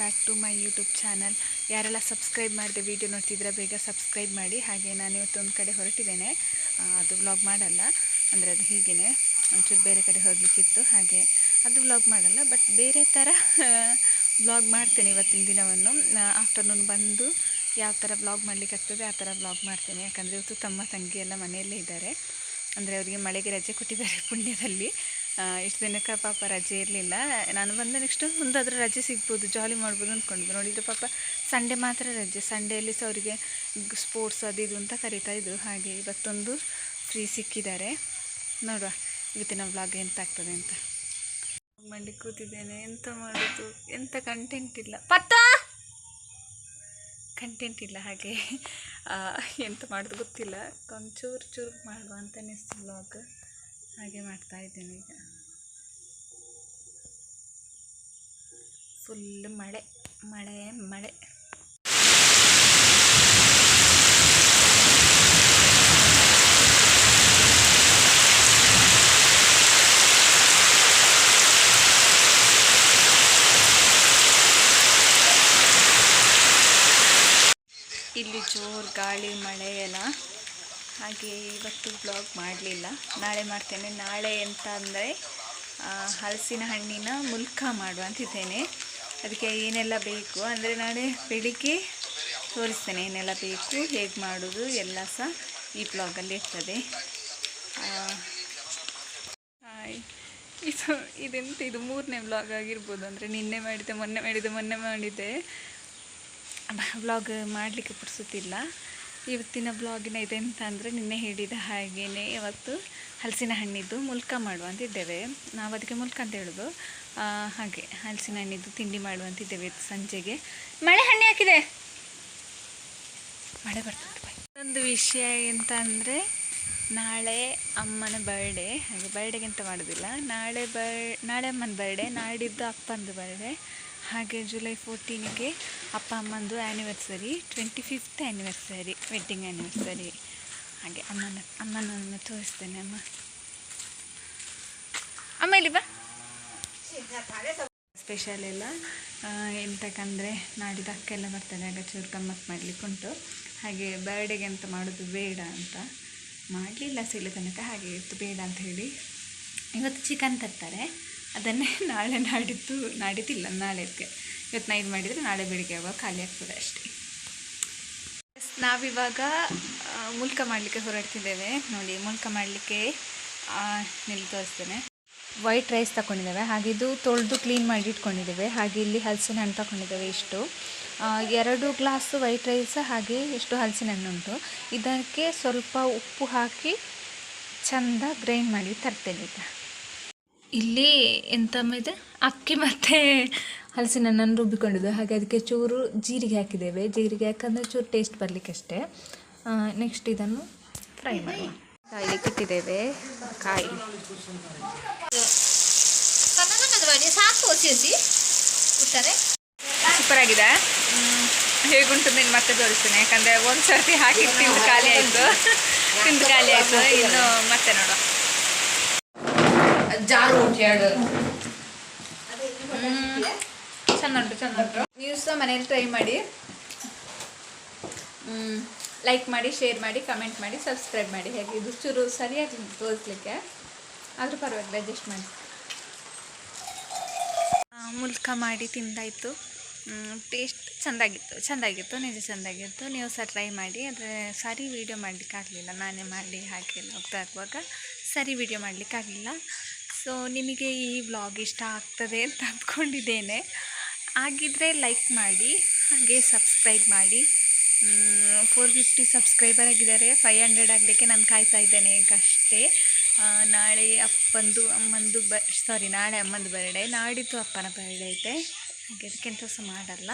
Back to my YouTube channel ಯಾರೆಲ್ಲ subscribe ಮಾಡಿದೆ video ನೋಡ್ತಿದ್ರೆ ಬೇಗ ಸಬ್ಸ್ಕ್ರೈಬ್ ಮಾಡಿ. ಹಾಗೆ ನಾನು ಇವತ್ತೊಂದು ಕಡೆ ಹೊರಟಿದ್ದೇನೆ. ಅದು ವ್ಲಾಗ್ ಮಾಡಲ್ಲ. ಅಂದರೆ ಅದು ಹೀಗೇ ಒಂಚೂರು ಬೇರೆ ಕಡೆ ಹೋಗಲಿಕ್ಕಿತ್ತು. ಹಾಗೆ ಅದು ವ್ಲಾಗ್ ಮಾಡಲ್ಲ. ಬಟ್ ಬೇರೆ ಥರ ವ್ಲಾಗ್ ಮಾಡ್ತೇನೆ ಇವತ್ತಿನ ದಿನವನ್ನು. ಆಫ್ಟರ್ನೂನ್ ಬಂದು ಯಾವ ಥರ ವ್ಲಾಗ್ ಮಾಡಲಿಕ್ಕಾಗ್ತದೆ ಆ ಥರ ವ್ಲಾಗ್ ಮಾಡ್ತೇನೆ. ಯಾಕಂದರೆ ಇವತ್ತು ತಮ್ಮ ತಂಗಿ ಎಲ್ಲ ಮನೆಯಲ್ಲೇ ಇದ್ದಾರೆ. ಅಂದರೆ ಅವರಿಗೆ ಮಳೆಗೆ ರಜೆ ಕೊಟ್ಟಿದ್ದಾರೆ ಪುಣ್ಯದಲ್ಲಿ. ಇಷ್ಟು ದಿನಕ್ಕ ಪಾಪ ರಜೆ ಇರಲಿಲ್ಲ. ನಾನು ಬಂದ ನೆಕ್ಸ್ಟ್ ಮುಂದಾದರೂ ರಜೆ ಸಿಗ್ಬೋದು ಜಾಲಿ ಮಾಡ್ಬೋದು ಅಂದ್ಕೊಂಡು ನೋಡಿದರೆ ಪಾಪ ಸಂಡೇ ಮಾತ್ರ ರಜೆ. ಸಂಡೇಲಿ ಸಹ ಅವರಿಗೆ ಸ್ಪೋರ್ಟ್ಸ್ ಅದು ಇದು ಅಂತ ಕರೀತಾ ಇದ್ರು. ಹಾಗೆ ಇವತ್ತೊಂದು ಫ್ರೀ ಸಿಕ್ಕಿದ್ದಾರೆ. ನೋಡುವ ಇವತ್ತಿನ ವ್ಲಾಗ್ ಎಂತ ಆಗ್ತದೆ ಅಂತ. ಮಾಡಿ ಕೂತಿದ್ದೇನೆ. ಎಂತ ಮಾಡೋದು? ಎಂತ ಕಂಟೆಂಟ್ ಇಲ್ಲ. ಪತ್ತ! ಕಂಟೆಂಟ್ ಇಲ್ಲ ಹಾಗೆ. ಎಂತ ಮಾಡೋದು ಗೊತ್ತಿಲ್ಲ. ಒಂಚೂರು ಚೂರು ಮಾಡುವ ಅಂತ ಅನ್ನಿಸ್ತು ವ್ಲಾಗ್ ಹಾಗೆ ಇದ್ದೇನೆ ಈಗ. ಫುಲ್ ಮಳೆ ಮಳೆ ಮಳೆ. ಇಲ್ಲಿ ಜೋರು ಗಾಳಿ ಮಳೆ ಎಲ್ಲ ಹಾಗೆ ಇವತ್ತು ಬ್ಲಾಗ್ ಮಾಡಲಿಲ್ಲ. ನಾಳೆ ಮಾಡ್ತೇನೆ. ನಾಳೆ ಎಂತ ಅಂದರೆ ಹಲಸಿನ ಹಣ್ಣಿನ ಮುಲ್ಕ ಮಾಡುವ ಅಂತಿದ್ದೇನೆ ಅದಕ್ಕೆ ಏನೆಲ್ಲ ಬೇಕು ಅಂದರೆ ನಾಳೆ ಬೆಳಿಗ್ಗೆ ತೋರಿಸ್ತೇನೆ ಏನೆಲ್ಲ ಬೇಕು, ಹೇಗೆ ಮಾಡೋದು ಎಲ್ಲ ಸಹ ಈ ಬ್ಲಾಗಲ್ಲಿ ಇರ್ತದೆ. ಇದು, ಇದೆಂತ, ಇದು ಮೂರನೇ ಬ್ಲಾಗ್ ಆಗಿರ್ಬೋದು ಅಂದರೆ ನಿನ್ನೆ ಮಾಡಿದ್ದೆ, ಮೊನ್ನೆ ಮಾಡಿದ್ದೆ ಮೊನ್ನೆ ಮಾಡಿದ್ದೆ. ಬ್ಲಾಗ್ ಮಾಡಲಿಕ್ಕೆ ಪುಡ್ಸುತ್ತಿಲ್ಲ ಇವತ್ತಿನ ಬ್ಲಾಗಿನ ಇದೆಂತ ಅಂದರೆ ನಿನ್ನೆ ಹೇಳಿದ ಹಾಗೆಯೇ ಇವತ್ತು ಹಲಸಿನ ಹಣ್ಣಿದ್ದು ಮುಲ್ಕ ಮಾಡುವಂತಿದ್ದೇವೆ. ನಾವು ಅದಕ್ಕೆ ಮುಲ್ಕ ಅಂತ ಹೇಳೋದು. ಹಾಗೆ ಹಲಸಿನ ಹಣ್ಣಿದ್ದು ತಿಂಡಿ ಮಾಡುವಂತಿದ್ದೇವೆ ಇವತ್ತು ಸಂಜೆಗೆ. ಮಳೆ ಹಣ್ಣು ಹಾಕಿದೆ ಮಳೆ ಬರ್ತದೆ ಒಂದು ವಿಷಯ ಎಂತ ಅಂದರೆ ನಾಳೆ ಅಮ್ಮನ ಬರ್ಡೇ ಹಾಗೆ ಬರ್ಡೇಗೆ ಅಂತ ಮಾಡೋದಿಲ್ಲ. ನಾಳೆ ಬರ್ ನಾಳೆ ಅಮ್ಮನ ಬರ್ಡೇ ನಾಡಿದ್ದು ಅಪ್ಪಂದು ಬರ್ಡೇ ಹಾಗೆ ಜುಲೈ ಫೋರ್ಟೀನಿಗೆ ಅಪ್ಪ ಅಮ್ಮಂದು anniversary twenty fifth anniversary wedding anniversary ಹಾಗೆ ಅಮ್ಮನ, ಅಮ್ಮನನ್ನು ತೋರಿಸ್ತೇನೆ ಅಮ್ಮ. ಅಮ್ಮ ಇಲ್ಲಿ ಬಾ. ಸ್ಪೆಷಲ್ ಎಲ್ಲ ಎಂತಕ್ಕಂದರೆ ನಾಡಿದ ಅಕ್ಕ ಎಲ್ಲ ಬರ್ತದೆ ಆಗ ಚೂರು ಗಮ್ಮತ್ತು ಮಾಡಲಿಕ್ಕೆ ಉಂಟು. ಹಾಗೆ ಬರ್ಡೇಗೆ ಅಂತ ಮಾಡೋದು ಬೇಡ ಅಂತ. ಮಾಡಲಿಲ್ಲ ಸಿಲ್ಲ ತನಕ ಹಾಗೆ ಇತ್ತು ಬೇಡ ಅಂತ ಹೇಳಿ. ಇವತ್ತು ಚಿಕನ್ ತರ್ತಾರೆ. ಅದನ್ನೇ ನಾಳೆ ನಾಡಿದ್ದು, ನಾಡಿದ್ದಿಲ್ಲ ನಾಳೆಗೆ ಇವತ್ತು ನೈಟ್ ಮಾಡಿದರೆ ನಾಳೆ ಬೆಳಿಗ್ಗೆ ಯಾವಾಗ ಖಾಲಿ ಆಗ್ತದೆ ಅಷ್ಟೇ. ನಾವಿವಾಗ ಮುಲ್ಕ ಮಾಡಲಿಕ್ಕೆ ಹೊರಡ್ತಿದ್ದೇವೆ. ನೋಡಿ, ಮುಲ್ಕ ಮಾಡಲಿಕ್ಕೆ ನಿಲ್ಲಿ ತೋರಿಸ್ತೇನೆ. ವೈಟ್ ರೈಸ್ ತಗೊಂಡಿದ್ದೇವೆ ಹಾಗೆ ಇದು ತೊಳೆದು ಕ್ಲೀನ್ ಮಾಡಿ ಇಟ್ಕೊಂಡಿದ್ದೇವೆ. ಹಾಗೆ ಇಲ್ಲಿ ಹಲಸಿನ ಹಣ್ಣು ತಗೊಂಡಿದ್ದೇವೆ ಇಷ್ಟು ಎರಡು ಗ್ಲಾಸ್ ವೈಟ್ ರೈಸ್ ಹಾಗೆ ಇಷ್ಟು ಹಲಸಿನ ಹಣ್ಣು ಉಂಟು. ಇದಕ್ಕೆ ಸ್ವಲ್ಪ ಉಪ್ಪು ಹಾಕಿ ಚಂದ ಗ್ರೈಂಡ್ ಮಾಡಿ ತರ್ತೇನೆ ಈಗ. ಇಲ್ಲಿ ಎಂತ ಇದೆ? ಅಕ್ಕಿ ಮತ್ತು ಹಲಸಿನ ಹಣ್ಣನ್ನು ರುಬ್ಬಿಕೊಂಡಿದ್ದು. ಹಾಗೆ ಅದಕ್ಕೆ ಚೂರು ಜೀರಿಗೆ ಹಾಕಿದ್ದೇವೆ. ಜೀರಿಗೆ ಹಾಕಂದ್ರೆ ಚೂರು ಟೇಸ್ಟ್ ಬರಲಿಕ್ಕೆ ಅಷ್ಟೇ ನೆಕ್ಸ್ಟ್ ಇದನ್ನು ಫ್ರೈ ಮಾಡಿ ಕಾಯಿ. ಇಟ್ಟಿದ್ದೇವೆ ಕಾಯಿ ಸಾಕು ಒಸಿ ಉತ್ತರೆ. ಸೂಪರ್ ಆಗಿದೆ ಹೇಗುಂಟು ನೀನು ಮತ್ತೆ ತೋರಿಸ್ತೇನೆ. ಯಾಕಂದರೆ ಒಂದು ಸರ್ತಿ ಹಾಕಿ ತಿಂದು ಖಾಲಿ ಆಯಿತು. ತಿಂದು ಖಾಲಿ ಆಯಿತು. ಇನ್ನು ಮತ್ತೆ ನೋಡುವ. ಜಾರು ಉಂಟು ಎರಡು. ಚೆಂದ ಉಂಟು ಚೆಂದ ಉಂಟು ನೀವು ಸಹ ಮನೇಲಿ ಟ್ರೈ ಮಾಡಿ. ಲೈಕ್ ಮಾಡಿ ಶೇರ್ ಮಾಡಿ ಕಮೆಂಟ್ ಮಾಡಿ ಸಬ್ಸ್ಕ್ರೈಬ್ ಮಾಡಿ. ಹೇಗೆ? ಇದು ಚೂರು ಸರಿಯಾಗಿ ತೋರಿಸ್ಲಿಕ್ಕೆ. ಆದರೂ ಪರವಾಗಿಲ್ಲ ಅಡ್ಜಸ್ಟ್ ಮಾಡಿ. ಮುಲ್ಕ ಮಾಡಿ ತಿಂದಾಯಿತು. ಟೇಸ್ಟ್ ಚೆಂದಾಗಿತ್ತು ಚೆಂದಾಗಿತ್ತು ನಿಜ ಚೆಂದಾಗಿತ್ತು. ನೀವು ಸಹ ಟ್ರೈ ಮಾಡಿ. ಆದರೆ ಸರಿ ವೀಡಿಯೋ ಮಾಡಲಿಕ್ಕಾಗಲಿಲ್ಲ. ನಾನೇ ಮಾಡಿ ಹಾಗೆಲ್ಲ ಹೋಗ್ತಾ ಇರುವಾಗ. ಸರಿ ವೀಡಿಯೋ ಮಾಡಲಿಕ್ಕೆ ಆಗಲಿಲ್ಲ ಸೊ ನಿಮಗೆ ಈ ವ್ಲಾಗ್ ಇಷ್ಟ ಆಗ್ತದೆ ಅಂತ ಅಂದ್ಕೊಂಡಿದ್ದೇನೆ. ಆಗಿದ್ದರೆ ಲೈಕ್ ಮಾಡಿ, ಹಾಗೆ ಸಬ್ಸ್ಕ್ರೈಬ್ ಮಾಡಿ. ಫೋರ್ ಫಿಫ್ಟಿ ಸಬ್ಸ್ಕ್ರೈಬರ್ ಆಗಿದ್ದಾರೆ. ಫೈವ್ ಹಂಡ್ರೆಡ್ ಆಗಲಿಕ್ಕೆ ನಾನು ಕಾಯ್ತಾ ಇದ್ದೇನೆ ಈಗ ಅಷ್ಟೇ. ನಾಳೆ ಅಪ್ಪಂದು, ಅಮ್ಮಂದು ಬ ಸಾರಿ ನಾಳೆ ಅಮ್ಮಂದು ಬರ್ಡೇ ನಾಡಿದ್ದು ಅಪ್ಪನ ಬರ್ಡೇ ಐತೆ ಹಾಗೆ ಅದಕ್ಕೆಂತ ಸಹ ಮಾಡಲ್ಲ.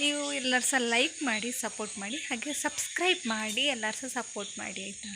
ನೀವು ಎಲ್ಲರೂ ಸಹ ಲೈಕ್ ಮಾಡಿ ಸಪೋರ್ಟ್ ಮಾಡಿ, ಹಾಗೆ ಸಬ್ಸ್ಕ್ರೈಬ್ ಮಾಡಿ, ಎಲ್ಲರೂ ಸಹ ಸಪೋರ್ಟ್ ಮಾಡಿ, ಆಯಿತಾ?